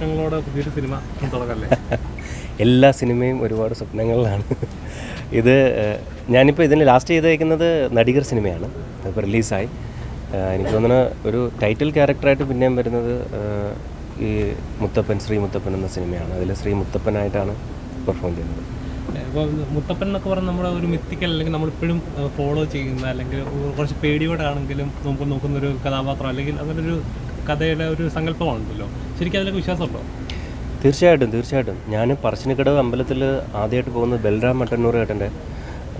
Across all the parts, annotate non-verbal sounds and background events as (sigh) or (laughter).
സ്വപ്നങ്ങളോടെ പുതിയൊരു സിനിമ തുടങ്ങല്ലേ (laughs) എല്ലാ സിനിമയും ഒരുപാട് സ്വപ്നങ്ങളിലാണ്. (laughs) ഇത് ഞാനിപ്പോൾ ഇതിന് ലാസ്റ്റ് ചെയ്തേക്കുന്നത് നടികർ സിനിമയാണ്. അതിപ്പോൾ റിലീസായി എനിക്ക് തോന്നുന്നു ഒരു ടൈറ്റിൽ ക്യാരക്ടറായിട്ട് പിന്നെയും വരുന്നത് ഈ മുത്തപ്പൻ ശ്രീ മുത്തപ്പൻ എന്ന സിനിമയാണ്. അതിൽ ശ്രീ മുത്തപ്പനായിട്ടാണ് പെർഫോം ചെയ്യുന്നത്. ഇപ്പോൾ മുത്തപ്പൻ എന്നൊക്കെ പറഞ്ഞാൽ നമ്മുടെ ഒരു മിത്തിക്കൽ അല്ലെങ്കിൽ നമ്മളിപ്പോഴും ഫോളോ ചെയ്യുന്ന അല്ലെങ്കിൽ കുറച്ച് പേടിയോടാണെങ്കിലും നമുക്ക് നോക്കുന്ന ഒരു കഥാപാത്രം അല്ലെങ്കിൽ അങ്ങനെ ഒരു കഥയുടെ ഒരു സങ്കല്പമാണല്ലോ. ശരിക്കും അതിലൊക്കെ വിശ്വാസമുണ്ടോ? തീർച്ചയായിട്ടും തീർച്ചയായിട്ടും. ഞാൻ പറശ്ശിനിക്കടവ് അമ്പലത്തിൽ ആദ്യമായിട്ട് പോകുന്നത് ബൽറാം മട്ടന്നൂർ ഏട്ടന്റെ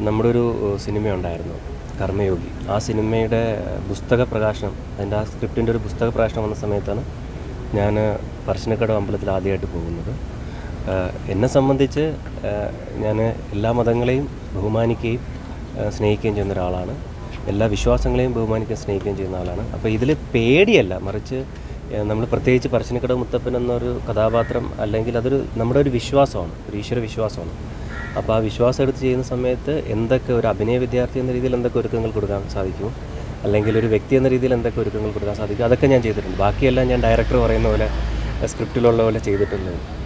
നമ്മുടെ ഒരു സിനിമ ഉണ്ടായിരുന്നു കർമ്മയോഗി. ആ സിനിമയുടെ പുസ്തക പ്രകാശനം അതിന്റെ ആ സ്ക്രിപ്റ്റിന്റെ ഒരു പുസ്തക പ്രകാശനം വന്ന സമയത്താണ് ഞാൻ പറശ്ശിനിക്കടവ് അമ്പലത്തിൽ ആദ്യമായിട്ട് പോകുന്നത്. എന്നെ സംബന്ധിച്ച് ഞാൻ എല്ലാ മതങ്ങളെയും ബഹുമാനിക്കുകയും സ്നേഹിക്കുകയും ചെയ്യുന്ന ഒരാളാണ്. എല്ലാ വിശ്വാസങ്ങളെയും ബഹുമാനിക്കാൻ സ്നേഹിക്കുകയും ചെയ്യുന്ന ആളാണ്. അപ്പോൾ ഇതിൽ പേടിയല്ല. മറിച്ച് നമ്മൾ പ്രത്യേകിച്ച് പറശ്ശിനിക്കട മുത്തപ്പൻ എന്നൊരു കഥാപാത്രം അല്ലെങ്കിൽ അതൊരു നമ്മുടെ ഒരു വിശ്വാസമാണ്. ഒരു ഈശ്വര വിശ്വാസമാണ്. അപ്പോൾ ആ വിശ്വാസം എടുത്ത് ചെയ്യുന്ന സമയത്ത് എന്തൊക്കെ ഒരു അഭിനയ വിദ്യാർത്ഥി എന്ന രീതിയിൽ എന്തൊക്കെ ഒരുക്കങ്ങൾ കൊടുക്കാൻ സാധിക്കും? അല്ലെങ്കിൽ ഒരു വ്യക്തി എന്ന രീതിയിൽ എന്തൊക്കെ ഒരുക്കങ്ങൾ കൊടുക്കാൻ സാധിക്കും? അതൊക്കെ ഞാൻ ചെയ്തിട്ടുണ്ട്. ബാക്കിയെല്ലാം ഞാൻ ഡയറക്ടർ പറയുന്ന പോലെ സ്ക്രിപ്റ്റിലുള്ള പോലെ ചെയ്തിട്ടുള്ളത്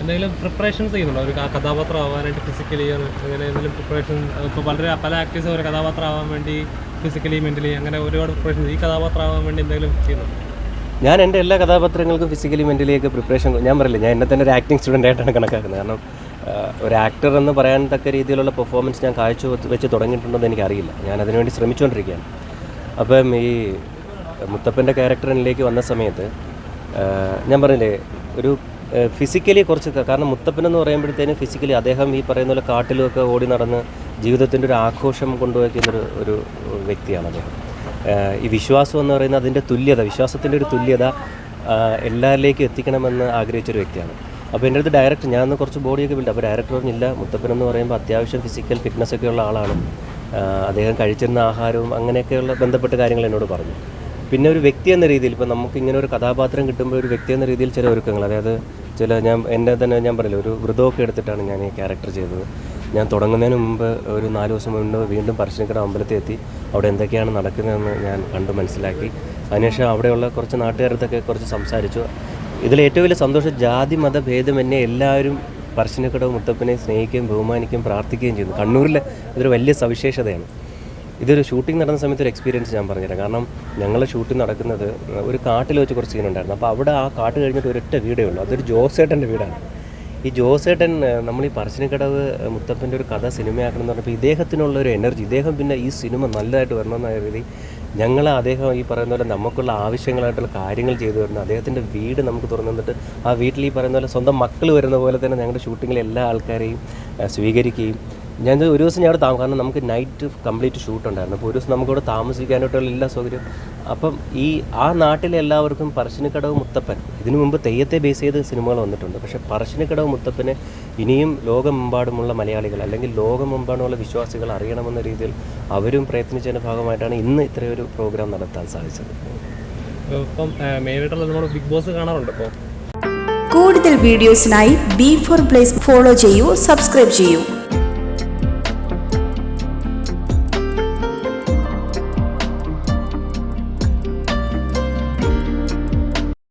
എന്തെങ്കിലും പ്രിപ്പറേഷൻസ് ചെയ്യുന്നുണ്ടോ? ഒരു കഥാപാത്രം ആവാനായിട്ട് ഫിസിക്കലി അങ്ങനെ എന്തെങ്കിലും പ്രിപ്പറേഷൻ ഇപ്പോൾ വളരെ പല ആക്ടേഴ്സും ഒരു കഥാപാത്രം ആവാൻ വേണ്ടി ഫിസിക്കലി മെന്റലി അങ്ങനെ ഒരുപാട് പ്രിപ്പറേഷൻ ഈ കഥാപാത്രം ആവാൻ വേണ്ടി എന്തെങ്കിലും ചെയ്യുന്നുണ്ടോ? ഞാൻ എന്റെ എല്ലാ കഥാപാത്രങ്ങൾക്കും ഫിസിക്കലി മെന്റലി ഒക്കെ പ്രിപ്പറേഷൻ ഞാൻ പറയില്ല ഞാൻ എന്നെ തന്നെ ഒരു ആക്ടിങ് സ്റ്റുഡന്റ് ആയിട്ടാണ് കണക്കാക്കുന്നത്. കാരണം ഒരു ആക്ടർ എന്ന് പറയാൻ തക്ക രീതിയിലുള്ള പെർഫോമൻസ് ഞാൻ കാഴ്ച വെച്ച് തുടങ്ങിയിട്ടുണ്ടെന്ന് എനിക്കറിയില്ല. ഞാൻ അതിനുവേണ്ടി ശ്രമിച്ചുകൊണ്ടിരിക്കുകയാണ്. അപ്പം ഈ മുത്തപ്പന്റെ ക്യാരക്ടറിലേക്ക് വന്ന സമയത്ത് ഞാൻ പറഞ്ഞില്ലേ ഒരു ഫിസിക്കലി കുറച്ച് കാരണം മുത്തപ്പൻ എന്ന് പറയുമ്പോഴത്തേനും ഫിസിക്കലി അദ്ദേഹം ഈ പറയുന്ന പോലെ കാട്ടിലുമൊക്കെ ഓടി നടന്ന് ജീവിതത്തിന്റെ ഒരു ആഘോഷം കൊണ്ടുവയ്ക്കുന്നൊരു ഒരു വ്യക്തിയാണ് അദ്ദേഹം. ഈ വിശ്വാസം എന്ന് പറയുന്നത് അതിന്റെ തുല്യത വിശ്വാസത്തിന്റെ ഒരു തുല്യത എല്ലാവരിലേക്കും എത്തിക്കണമെന്ന് ആഗ്രഹിച്ചൊരു വ്യക്തിയാണ്. അപ്പോൾ എന്റെ അടുത്ത് ഡയറക്ടർ ഞാൻ ഒന്ന് കുറച്ച് ബോഡിയൊക്കെ ബിൽഡ് അപ്പോൾ ഡയറക്ടർ പറഞ്ഞില്ല മുത്തപ്പൻ എന്ന് പറയുമ്പോൾ അത്യാവശ്യം ഫിസിക്കൽ ഫിറ്റ്നസ് ഒക്കെ ഉള്ള ആളാണ്. അദ്ദേഹം കഴിച്ചിരുന്ന ആഹാരവും അങ്ങനെയൊക്കെയുള്ള ബന്ധപ്പെട്ട കാര്യങ്ങൾ എന്നോട് പറഞ്ഞു. പിന്നെ ഒരു വ്യക്തി എന്ന രീതിയിൽ ഇപ്പോൾ നമുക്ക് ഇങ്ങനെ ഒരു കഥാപാത്രം കിട്ടുമ്പോൾ ഒരു വ്യക്തി എന്ന രീതിയിൽ ചില ഒരുക്കങ്ങൾ അതായത് ചില ഞാൻ എന്റെ തന്നെ ഞാൻ പറയില്ല ഒരു വ്രതമൊക്കെ എടുത്തിട്ടാണ് ഞാൻ ഈ ക്യാരക്ടർ ചെയ്തത്. ഞാൻ തുടങ്ങുന്നതിന് മുമ്പ് ഒരു നാല് ദിവസം മുമ്പ് വീണ്ടും പറശ്ശിനിക്കട അമ്പലത്തിൽ എത്തി. അവിടെ എന്തൊക്കെയാണ് നടക്കുന്നതെന്ന് ഞാൻ കണ്ടു മനസ്സിലാക്കി. അതിനുശേഷം അവിടെയുള്ള കുറച്ച് നാട്ടുകാരത്തൊക്കെ കുറച്ച് സംസാരിച്ചു. ഇതിൽ ഏറ്റവും വലിയ സന്തോഷം ജാതി മത ഭേദമന്യേ എല്ലാവരും പറശ്ശിനിക്കടവ് മുത്തപ്പനെ സ്നേഹിക്കുകയും ബഹുമാനിക്കുകയും പ്രാർത്ഥിക്കുകയും ചെയ്യുന്നു കണ്ണൂരിൽ ഇതൊരു വലിയ സവിശേഷതയാണ്. ഇതൊരു ഷൂട്ടിംഗ് നടന്ന സമയത്ത് ഒരു എക്സ്പീരിയൻസ് ഞാൻ പറഞ്ഞുതരാം. കാരണം ഞങ്ങൾ ഷൂട്ടിംഗ് നടക്കുന്നത് ഒരു കാട്ടിൽ വെച്ച് കുറച്ച് സീനുണ്ടായിരുന്നു അപ്പോൾ അവിടെ ആ കാട്ട് കഴിഞ്ഞിട്ട് ഒരൊറ്റ വീടേ ഉള്ളൂ. അതൊരു ജോസേട്ടന്റെ വീടാണ്. ഈ ജോസേട്ടൻ നമ്മൾ ഈ പറശ്ശിനിക്കടവ് മുത്തപ്പന്റെ ഒരു കഥ സിനിമയാക്കണം എന്ന് പറഞ്ഞപ്പോൾ ഇദ്ദേഹത്തിനുള്ള ഒരു എനർജി ഇദ്ദേഹം പിന്നെ ഈ സിനിമ നല്ലതായിട്ട് വരണമെന്ന രീതി ഞങ്ങൾ അദ്ദേഹം ഈ പറയുന്ന പോലെ നമുക്കുള്ള ആവശ്യങ്ങളായിട്ടുള്ള കാര്യങ്ങൾ ചെയ്തു വരുന്നത് അദ്ദേഹത്തിന്റെ വീട് നമുക്ക് തുറന്നു തന്നിട്ട് ആ വീട്ടിൽ ഈ പറയുന്ന പോലെ സ്വന്തം മക്കൾ വരുന്ന പോലെ തന്നെ ഞങ്ങളുടെ ഷൂട്ടിങ്ങിൽ എല്ലാ ആൾക്കാരെയും സ്വീകരിക്കുകയും ഞാൻ ഒരു ദിവസം ഞാൻ അവിടെ താമസം കാരണം നമുക്ക് നൈറ്റ് കംപ്ലീറ്റ് ഷൂട്ട് ഉണ്ടായിരുന്നു. അപ്പോൾ ഒരു ദിവസം നമുക്കവിടെ താമസിക്കാനായിട്ടുള്ള എല്ലാ സൗകര്യം അപ്പം ഈ ആ നാട്ടിലെ എല്ലാവർക്കും പറശ്ശിനിക്കടവ് മുത്തപ്പൻ. ഇതിനു മുമ്പ് തെയ്യത്തെ ബേസ് ചെയ്ത് സിനിമകൾ വന്നിട്ടുണ്ട്. പക്ഷേ പറശ്ശിനിക്കടവ് മുത്തപ്പനെ ഇനിയും ലോകമെമ്പാടുമുള്ള മലയാളികൾ അല്ലെങ്കിൽ ലോകമെമ്പാടുമുള്ള വിശ്വാസികൾ അറിയണമെന്ന രീതിയിൽ അവരും പ്രയത്നിച്ചതിന്റെ ഭാഗമായിട്ടാണ് ഇന്ന് ഇത്രയൊരു പ്രോഗ്രാം നടത്താൻ സാധിച്ചത്. ഇപ്പം മെയിനായിട്ടുള്ള നമ്മൾ ബിഗ് ബോസ് കാണാറുണ്ട് ഇപ്പോൾ കൂടുതൽ വീഡിയോസിനായി ബി ഫോർ പ്ലേസ് ഫോളോ ചെയ്യൂ സബ്സ്ക്രൈബ് ചെയ്യൂ.